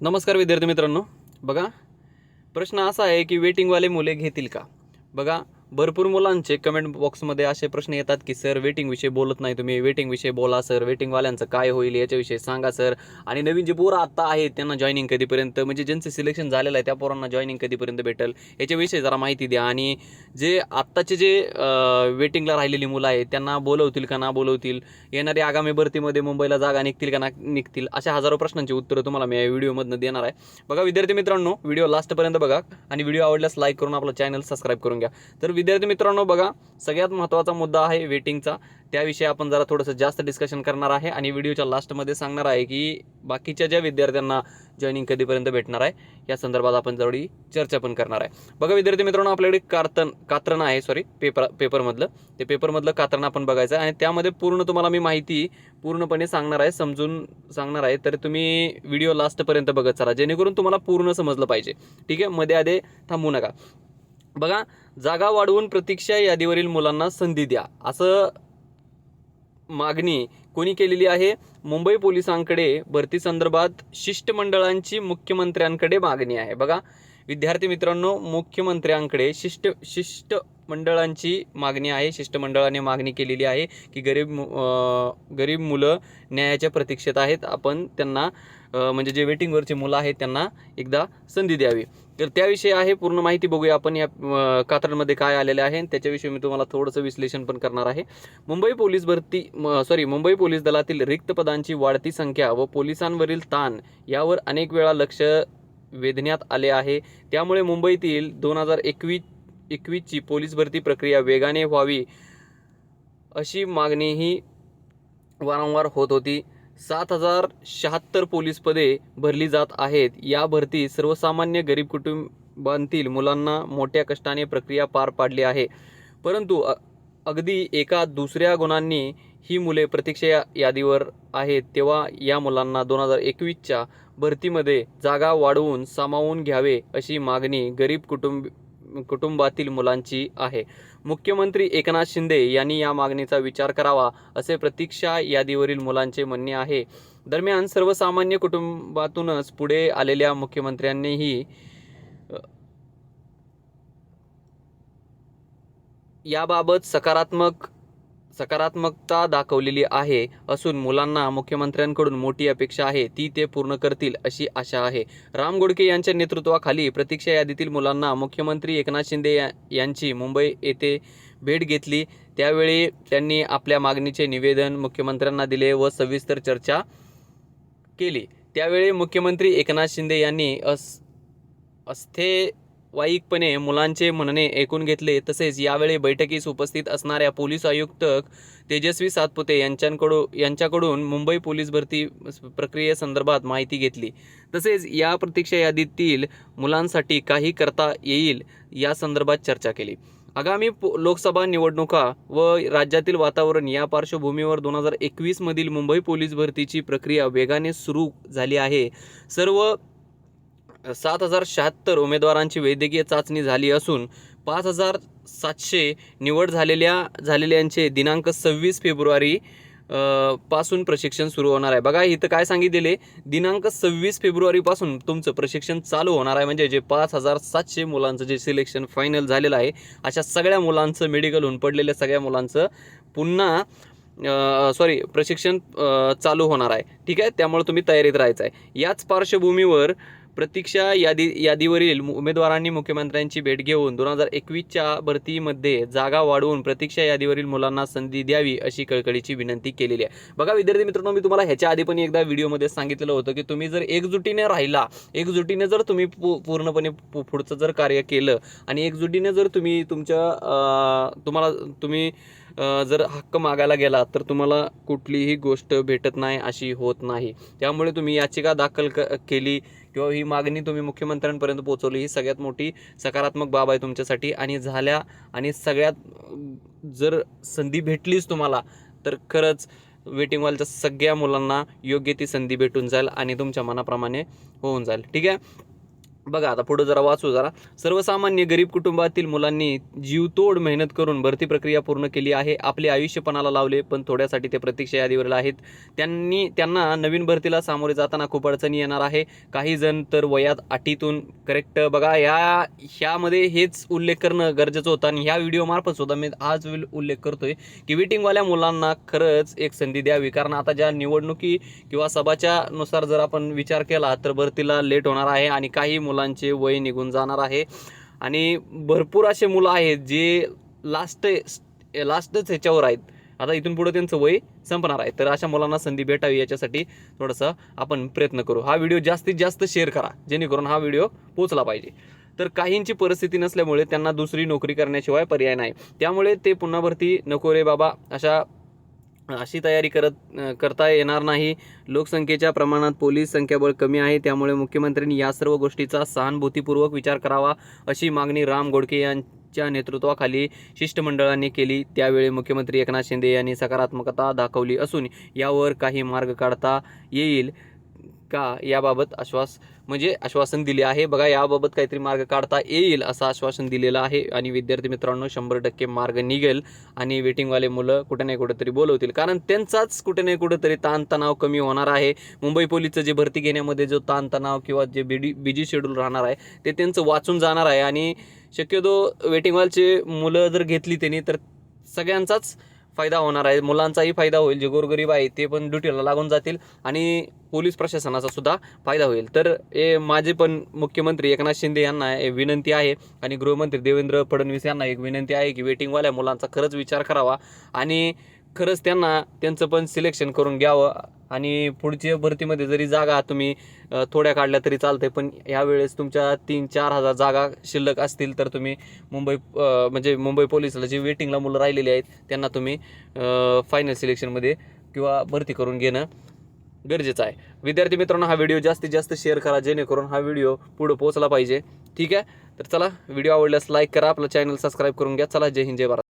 नमस्कार विद्यार्थी मित्रांनो. बघा प्रश्न असा आहे की वेटिंगवाले मुले घेतील का? बघा भरपूर मुलांचे कमेंट बॉक्समध्ये असे प्रश्न येतात की सर वेटिंगविषयी बोलत नाही तुम्ही. वेटिंगविषयी बोला सर. वेटिंगवाल्यांचं काय होईल याच्याविषयी सांगा सर. आणि नवीन जे पोरं आत्ता आहेत त्यांना जॉईनिंग कधीपर्यंत? म्हणजे ज्यांचं सिलेक्शन झालेलं आहे त्या पोरांना जॉईनिंग कधीपर्यंत भेटेल? याच्याविषयी जरा माहिती द्या. आणि जे आत्ताचे जे वेटिंगला राहिलेली मुलं आहेत त्यांना बोलवतील का ना बोलवतील? येणारी आगामी भरतीमध्ये मुंबईला जागा निघतील का ना निघतील? अशा हजारो प्रश्नांची उत्तरं तुम्हाला मी या व्हिडिओमधनं देणार आहे. बघा विद्यार्थी मित्रांनो व्हिडिओ लास्टपर्यंत बघा. आणि व्हिडिओ आवडल्यास लाईक करून आपलं चॅनल सबस्क्राईब करून घ्या. तर विद्यार्थी मित्रांनो बघा सगळ्यात महत्त्वाचा मुद्दा आहे वेटिंगचा. त्याविषयी आपण जरा थोडंसं जास्त डिस्कशन करणार आहे आणि व्हिडिओच्या लास्टमध्ये सांगणार आहे की बाकीच्या ज्या विद्यार्थ्यांना जॉईनिंग कधीपर्यंत भेटणार आहे या संदर्भात आपण जवळी चर्चा पण करणार आहे. बघा विद्यार्थी मित्रांनो आपल्याकडे कार्तन कात्रण आहे सॉरी पेपर पेपरमधलं ते पेपरमधलं कात्रण आपण बघायचं आहे आणि त्यामध्ये पूर्ण तुम्हाला मी माहिती पूर्णपणे सांगणार आहे समजून सांगणार आहे. तर तुम्ही व्हिडिओ लास्टपर्यंत बघत चला जेणेकरून तुम्हाला पूर्ण समजलं पाहिजे. ठीक आहे? मध्ये आधे थांबू नका. बघा जागा वाढवून प्रतीक्षा यादीवरील मुलांना संधी द्या. असं मागणी कोणी केलेली आहे? मुंबई पोलिसांकडे भरती संदर्भात शिष्टमंडळांची मुख्यमंत्र्यांकडे मागणी आहे. बघा विद्यार्थी मित्रांनो मुख्यमंत्र्यांकडे शिष्ट शिष्टमंडळांची मागणी आहे. शिष्टमंडळाने मागणी केलेली आहे की गरीब मु- गरीब मुलं न्यायाच्या प्रतीक्षेत आहेत. आपण त्यांना म्हणजे जे वेटिंगवरची मुलं आहेत त्यांना एकदा संधी द्यावी. तर त्याविषयी आहे पूर्ण माहिती बघूया आपण या अं, कात्रमध्ये काय आलेले आहे. आणि त्याच्याविषयी मी तुम्हाला थोडंसं विश्लेषण पण करणार आहे. मुंबई पोलीस भरती सॉरी मुंबई पोलीस दलातील रिक्त पदांची वाढती संख्या व पोलिसांवरील ताण यावर अनेक वेळा लक्ष वेधण्यात आले आहे. त्यामुळे मुंबईतील दोन हजार एकवीस एकवीसची पोलीस भरती प्रक्रिया वेगाने व्हावी अशी मागणीही वारंवार होत होती. सात हजार शहात्तर पोलीस पदे भरली जात आहेत. या भरती सर्वसामान्य गरीब कुटुंबांतील मुलांना मोठ्या कष्टाने प्रक्रिया पार पाडली आहे. परंतु अ- अगदी एका दुसऱ्या गुणांनी ही मुले प्रतीक्षा यादीवर आहेत. तेव्हा या मुलांना दोन हजार एकवीसच्या भरतीमध्ये जागा वाढवून सामावून घ्यावे अशी मागणी गरीब कुटुंब कुटुंबातील मुलांची आहे. मुख्यमंत्री एकनाथ शिंदे यांनी या मागणीचा विचार करावा असे प्रतीक्षा यादीवरील मुलांचे म्हणणे आहे. दरम्यान सर्वसामान्य कुटुंबातूनच पुढे आलेल्या मुख्यमंत्र्यांनीही याबाबत सकारात्मक सकारात्मकता दाखवलेली आहे असून मुलांना मुख्यमंत्र्यांकडून मोठी अपेक्षा आहे. ती ते पूर्ण करतील अशी आशा आहे. राम गोडके यांच्या नेतृत्वाखाली प्रतीक्षा यादीतील मुलांना मुख्यमंत्री एकनाथ शिंदे या- यांची मुंबई येथे भेट घेतली. त्यावेळी त्यांनी आपल्या मागणीचे निवेदन मुख्यमंत्र्यांना दिले व सविस्तर चर्चा केली. त्यावेळी मुख्यमंत्री एकनाथ शिंदे यांनी अस अस्थे वाईकपणे मुलांचे म्हणणे ऐकून घेतले. तसेच यावेळी बैठकीस उपस्थित असणाऱ्या पोलीस आयुक्त तेजस्वी सातपुते यांच्याकडून यांच्याकडून मुंबई पोलीस भरती प्रक्रियेसंदर्भात माहिती घेतली. तसेच या प्रतीक्षा यादीतील मुलांसाठी काही करता येईल या संदर्भात चर्चा केली. आगामी पो- लोकसभा निवडणुका व राज्यातील वातावरण या पार्श्वभूमीवर दोन हजार एकवीसमधील मुंबई पोलीस भरतीची प्रक्रिया वेगाने सुरू झाली आहे. सर्व सात हजार शहात्तर उमेदवारांची वैद्यकीय चाचणी झाली असून पाच हजार सातशे निवड झालेल्या झालेल्यांचे दिनांक सव्वीस फेब्रुवारी पासून प्रशिक्षण सुरू होणार आहे. बघा इथं काय सांगितलेले? दिनांक सव्वीस फेब्रुवारीपासून तुमचं प्रशिक्षण चालू होणार आहे. म्हणजे जे पाच हजार सातशे मुलांचं जे सिलेक्शन फायनल झालेलं आहे अशा सगळ्या मुलांचं मेडिकलहून पडलेल्या सगळ्या मुलांचं पुन्हा सॉरी प्रशिक्षण चालू होणार आहे. ठीक आहे? त्यामुळे तुम्ही तयारीत राहायचं आहे. याच पार्श्वभूमीवर प्रतीक्षा यादी यादीवरील उमेदवारांनी मुख्यमंत्र्यांची भेट घेऊन दोन हजार एकवीसच्या भरतीमध्ये जागा वाढवून प्रतीक्षा यादीवरील मुलांना संधी द्यावी अशी कळकळीची विनंती केलेली आहे. बघा विद्यार्थी मित्रांनो मी तुम्हाला ह्याच्या आधी पण एकदा व्हिडिओमध्ये सांगितलेलं होतं की तुम्ही जर एकजुटीने राहिला एकजुटीने जर तुम्ही पूर्णपणे पु- पुढचं जर कार्य केलं आणि एकजुटीने जर तुम्ही तुमच्या तुम्हाला तुम्ही जर हक्क मागायला गेला तर तुम्हाला कुठलीही गोष्ट भेटत नाही अशी होत नाही. त्यामुळे तुम्ही याचिका दाखल क केली किंवा ही मागणी तुम्ही मुख्यमंत्र्यांपर्यंत पोहोचवली ही सगळ्यात मोठी सकारात्मक बाब आहे तुमच्यासाठी. आणि झाल्या आणि सगळ्यात जर संधी भेटलीच तुम्हाला तर खरंच वेटिंगवालच्या सगळ्या मुलांना योग्य ती संधी भेटून जाईल आणि तुमच्या मनाप्रमाणे होऊन जाईल. ठीक आहे? बघा आता पुढे जरा वाचू जरा. सर्वसामान्य गरीब कुटुंबातील मुलांनी जीवतोड मेहनत करून भरती प्रक्रिया पूर्ण केली आहे. आपले आयुष्यपणाला लावले पण थोड्यासाठी ते प्रतीक्षा यादीवर आहेत. त्यांनी त्यांना नवीन भरतीला सामोरे जाताना खूप अडचणी येणार आहे. काही जण तर वयात अटीतून करेक्ट बघा या ह्यामध्ये हेच उल्लेख करणं गरजेचं होतं. आणि ह्या व्हिडिओमार्फत सुद्धा मी आज उल्लेख करतोय की वेटिंगवाल्या मुलांना खरंच एक संधी द्यावी. कारण आता ज्या निवडणुकी किंवा सभाच्या नुसार जर आपण विचार केला तर भरतीला लेट होणार आहे. आणि काही मुलं मुलांचे वय निघून जाणार आहे. आणि भरपूर असे मुलं आहेत जे लास्ट लास्टच ह्याच्यावर आहेत. आता इथून पुढे त्यांचं वय संपणार आहे. तर अशा मुलांना संधी भेटावी याच्यासाठी थोडंसं आपण प्रयत्न करू. हा व्हिडिओ जास्तीत जास्त शेअर करा जेणेकरून हा व्हिडिओ पोचला पाहिजे. तर काहींची परिस्थिती नसल्यामुळे त्यांना दुसरी नोकरी करण्याशिवाय पर्याय नाही. त्यामुळे ते पुन्हा भरती नको रे बाबा अशा अशी तयारी करत करता येणार नाही. लोकसंख्येच्या प्रमाणात पोलीस संख्याबळ कमी आहे त्यामुळे मुख्यमंत्र्यांनी या सर्व गोष्टीचा सहानुभूतीपूर्वक विचार करावा अशी मागणी राम गोडके यांच्या नेतृत्वाखाली शिष्टमंडळाने केली. त्यावेळी मुख्यमंत्री एकनाथ शिंदे यांनी सकारात्मकता दाखवली असून यावर काही मार्ग काढता येईल. का याबाबत आश्वास म्हणजे आश्वासन दिले आहे? बघा याबाबत काहीतरी मार्ग काढता येईल असं आश्वासन दिलेलं आहे आणि विद्यार्थी मित्रांनो शंभर टक्के मार्ग निघेल आणि वेटिंगवाले मुलं कुठे नाही कुठेतरी बोलवतील. कारण त्यांचाच कुठे नाही कुठेतरी ताणतणाव कमी होणार आहे. मुंबई पोलीसचं जे भरती घेण्यामध्ये जो ताणतणाव किंवा जे बिडी बिजी शेड्यूल राहणार आहे ते त्यांचं वाचून जाणार आहे. आणि शक्यतो वेटिंगवालचे मुलं जर घेतली त्यांनी तर सगळ्यांचाच फायदा होणार आहे. मुलांचाही फायदा होईल. जे गोरगरीब आहे ते पण ड्युटीला लागून जातील आणि पोलीस प्रशासनाचा सुद्धा फायदा होईल. तर हे माझे पण मुख्यमंत्री एकनाथ शिंदे यांना विनंती आहे आणि गृहमंत्री देवेंद्र फडणवीस यांना एक विनंती आहे की वेटिंगवाल्या मुलांचा खरंच विचार करावा आणि खरंच त्यांना त्यांचं पण सिलेक्शन करून घ्यावं. आणि पुढच्या भरतीमध्ये जरी जागा तुम्ही थोड्या काढल्या तरी चालते पण यावेळेस तुमच्या तीन चार हजार जागा शिल्लक असतील तर तुम्ही मुंबई म्हणजे मुंबई पोलिसला जी वेटिंगला मुलं राहिलेली आहेत त्यांना तुम्ही फायनल सिलेक्शनमध्ये किंवा भरती करून घेणं गरजेचं आहे. विद्यार्थी मित्रांनो हा व्हिडिओ जास्तीत जास्त शेअर करा जेणेकरून हा व्हिडिओ पुढे पोहोचला पाहिजे. ठीक आहे? तर चला व्हिडिओ आवडल्यास लाईक करा आपलं चॅनल सबस्क्राईब करून घ्या. चला जय हिंद जय भारत.